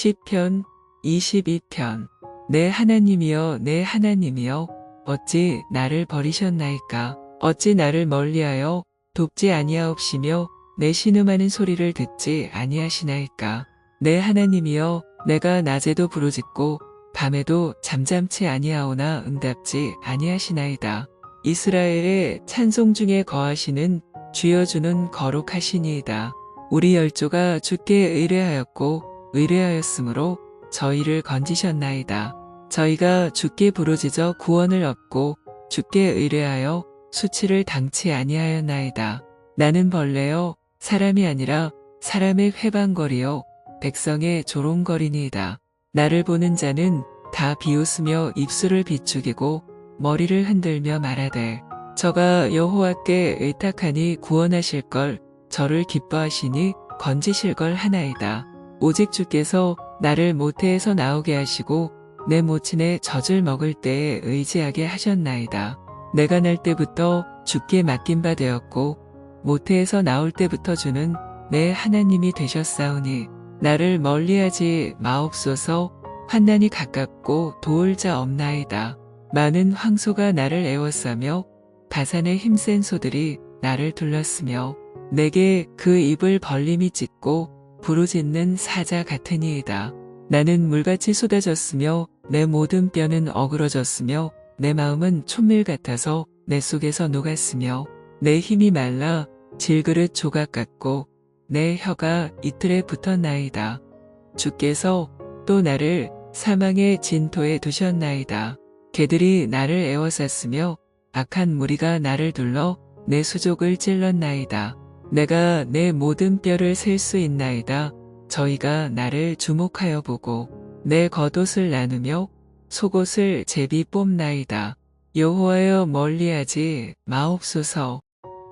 시편 22편. 내 하나님이여 내 하나님이여 어찌 나를 버리셨나이까? 어찌 나를 멀리하여 돕지 아니하옵시며 내 신음하는 소리를 듣지 아니하시나이까? 내 하나님이여 내가 낮에도 부르짖고 밤에도 잠잠치 아니하오나 응답지 아니하시나이다. 이스라엘의 찬송 중에 거하시는 주여 주는 거룩하시니이다. 우리 열조가 주께 의뢰하였고 의뢰하였으므로 저희를 건지셨나이다. 저희가 주께 부르짖어 구원을 얻고 주께 의뢰하여 수치를 당치 아니하였나이다. 나는 벌레요 사람이 아니라 사람의 회방거리요 백성의 조롱거리니이다. 나를 보는 자는 다 비웃으며 입술을 비축이고 머리를 흔들며 말하되 저가 여호와께 의탁하니 구원하실 걸 저를 기뻐하시니 건지실 걸 하나이다. 오직 주께서 나를 모태에서 나오게 하시고 내 모친의 젖을 먹을 때에 의지하게 하셨나이다. 내가 날 때부터 주께 맡긴 바 되었고 모태에서 나올 때부터 주는 내 하나님이 되셨사오니 나를 멀리하지 마옵소서 환난이 가깝고 도울 자 없나이다. 많은 황소가 나를 애워싸며 바산의 힘센 소들이 나를 둘렀으며 내게 그 입을 벌림이 찢고 부르짖는 사자 같으니이다. 나는 물같이 쏟아졌으며 내 모든 뼈는 어그러졌으며 내 마음은 촛밀 같아서 내 속에서 녹았으며 내 힘이 말라 질그릇 조각 같고 내 혀가 이틀에 붙었나이다. 주께서 또 나를 사망의 진토에 두셨나이다. 개들이 나를 애워쌌으며 악한 무리가 나를 둘러 내 수족을 찔렀나이다. 내가 내 모든 뼈를 셀 수 있나이다. 저희가 나를 주목하여 보고 내 겉옷을 나누며 속옷을 제비 뽑나이다. 여호와여 멀리하지 마옵소서.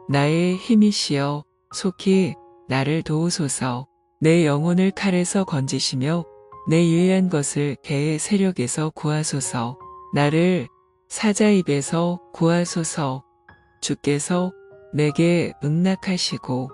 나의 힘이시여 속히 나를 도우소서. 내 영혼을 칼에서 건지시며 내 유일한 것을 개의 세력에서 구하소서. 나를 사자 입에서 구하소서. 주께서 내게 응낙하시고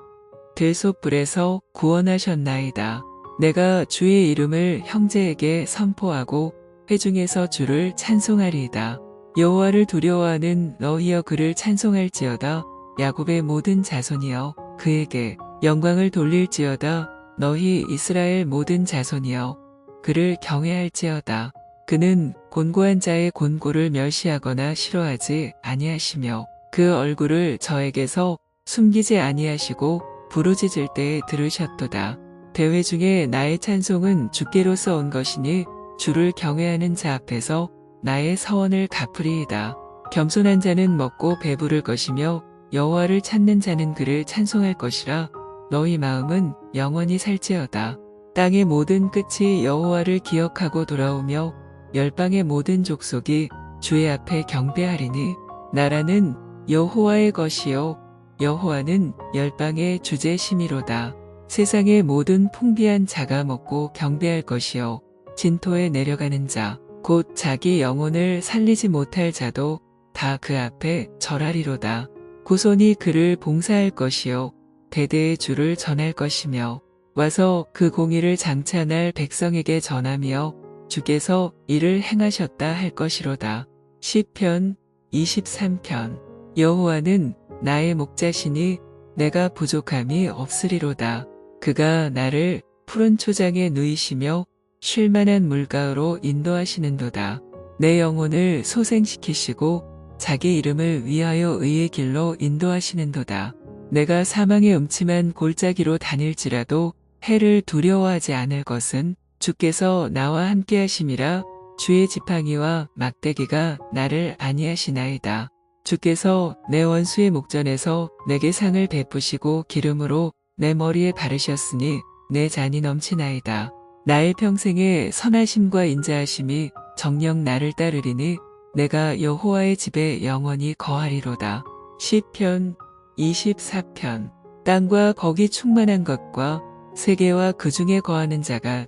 들소불에서 구원하셨나이다. 내가 주의 이름을 형제에게 선포하고 회중에서 주를 찬송하리이다. 여호와를 두려워하는 너희여 그를 찬송할지어다. 야곱의 모든 자손이여 그에게 영광을 돌릴지어다. 너희 이스라엘 모든 자손이여 그를 경외할지어다. 그는 곤고한 자의 곤고를 멸시하거나 싫어하지 아니하시며 그 얼굴을 저에게서 숨기지 아니하시고 부르짖을 때에 들으셨도다. 대회 중에 나의 찬송은 주께로서 온 것이니 주를 경외하는 자 앞에서 나의 서원을 갚으리이다. 겸손한 자는 먹고 배부를 것이며 여호와를 찾는 자는 그를 찬송할 것이라 너희 마음은 영원히 살지어다. 땅의 모든 끝이 여호와를 기억하고 돌아오며 열방의 모든 족속이 주의 앞에 경배하리니 나라는 여호와의 것이요 여호와는 열방의 주제심이로다. 세상의 모든 풍비한 자가 먹고 경배할 것이요 진토에 내려가는 자 곧 자기 영혼을 살리지 못할 자도 다 그 앞에 절하리로다. 구손이 그를 봉사할 것이요 대대의 주를 전할 것이며 와서 그 공의를 장찬할 백성에게 전하며 주께서 이를 행하셨다 할 것이로다. 시편 23편 여호와는 나의 목자시니 내가 부족함이 없으리로다. 그가 나를 푸른 초장에 누이시며 쉴만한 물가로 인도하시는도다. 내 영혼을 소생시키시고 자기 이름을 위하여 의의 길로 인도하시는도다. 내가 사망의 음침한 골짜기로 다닐지라도 해를 두려워하지 않을 것은 주께서 나와 함께 하심이라 주의 지팡이와 막대기가 나를 안위하시나이다. 주께서 내 원수의 목전에서 내게 상을 베푸시고 기름으로 내 머리에 바르셨으니 내 잔이 넘치나이다. 나의 평생에 선하심과 인자하심이 정령 나를 따르리니 내가 여호와의 집에 영원히 거하리로다. 시편 24편 땅과 거기 충만한 것과 세계와 그 중에 거하는 자가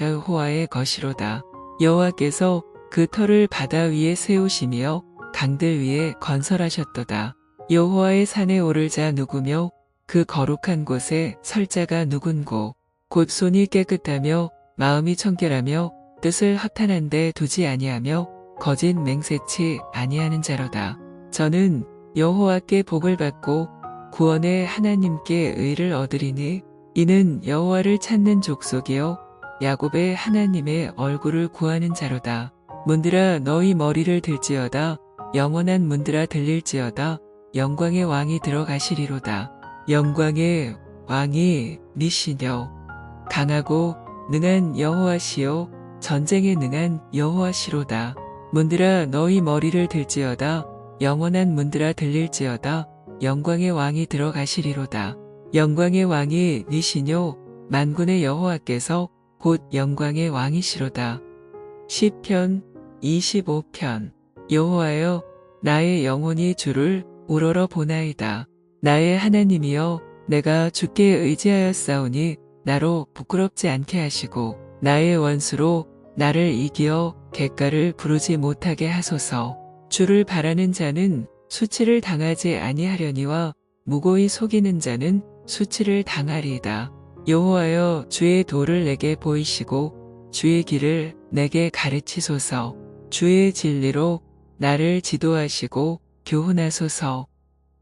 여호와의 것이로다. 여호와께서 그 터를 바다 위에 세우시며 강들 위에 건설하셨도다. 여호와의 산에 오를 자 누구며 그 거룩한 곳에 설 자가 누군고 곧 손이 깨끗하며 마음이 청결하며 뜻을 허탄한데 두지 아니하며 거짓 맹세치 아니하는 자로다. 저는 여호와께 복을 받고 구원의 하나님께 의를 얻으리니 이는 여호와를 찾는 족속이요 야곱의 하나님의 얼굴을 구하는 자로다. 문들아 너희 머리를 들지어다 영원한 문들아 들릴지어다 영광의 왕이 들어가시리로다. 영광의 왕이 니시뇨 강하고 능한 여호와시요 전쟁에 능한 여호와시로다. 문들아 너희 머리를 들지어다 영원한 문들아 들릴지어다 영광의 왕이 들어가시리로다. 영광의 왕이 니시뇨 만군의 여호와께서 곧 영광의 왕이시로다. 시편 25편 여호와여 나의 영혼이 주를 우러러 보나이다. 나의 하나님이여 내가 주께 의지하였사오니 나로 부끄럽지 않게 하시고 나의 원수로 나를 이기어 객가를 부르지 못하게 하소서. 주를 바라는 자는 수치를 당하지 아니하려니와 무고히 속이는 자는 수치를 당하리이다. 여호와여 주의 도를 내게 보이시고 주의 길을 내게 가르치소서. 주의 진리로 나를 지도하시고 교훈하소서.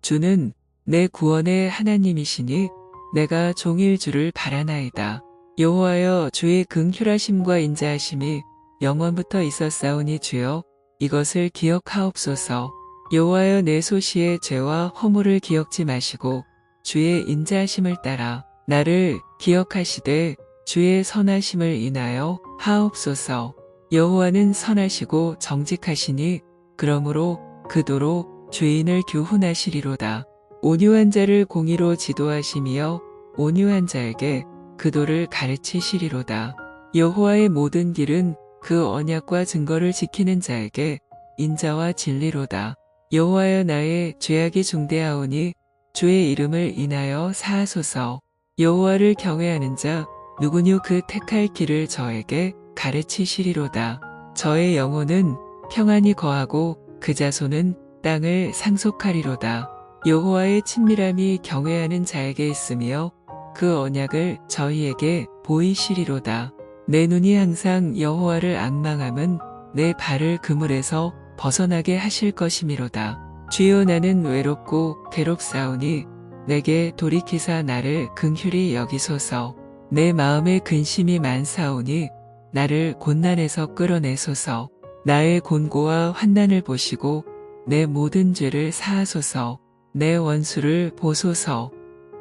주는 내 구원의 하나님이시니 내가 종일 주를 바라나이다. 여호와여 주의 긍휼하심과 인자하심이 영원부터 있었사오니 주여 이것을 기억하옵소서. 여호와여 내 소시의 죄와 허물을 기억지 마시고 주의 인자하심을 따라 나를 기억하시되 주의 선하심을 인하여 하옵소서. 여호와는 선하시고 정직하시니 그러므로 그도로 죄인을 교훈하시리로다. 온유한 자를 공의로 지도하시며 온유한 자에게 그도를 가르치시리로다. 여호와의 모든 길은 그 언약과 증거를 지키는 자에게 인자와 진리로다. 여호와여 나의 죄악이 중대하오니 주의 이름을 인하여 사하소서. 여호와를 경외하는 자 누구뇨 그 택할 길을 저에게 가르치시리로다. 저의 영혼은 평안히 거하고 그 자손은 땅을 상속하리로다. 여호와의 친밀함이 경외하는 자에게 있으며 그 언약을 저희에게 보이시리로다. 내 눈이 항상 여호와를 악망함은 내 발을 그물에서 벗어나게 하실 것이미로다. 주여 나는 외롭고 괴롭사오니 내게 돌이키사 나를 긍휼히 여기소서. 내 마음에 근심이 많사오니 나를 곤난에서 끌어내소서. 나의 곤고와 환난을 보시고 내 모든 죄를 사하소서. 내 원수를 보소서.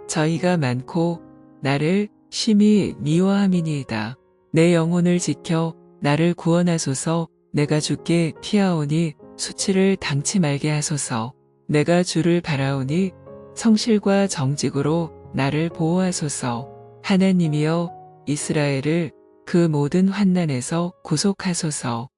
저희가 많고 나를 심히 미워함이니이다. 내 영혼을 지켜 나를 구원하소서. 내가 주께 피하오니 수치를 당치 말게 하소서. 내가 주를 바라오니 성실과 정직으로 나를 보호하소서. 하나님이여 이스라엘을 그 모든 환난에서 구속하소서.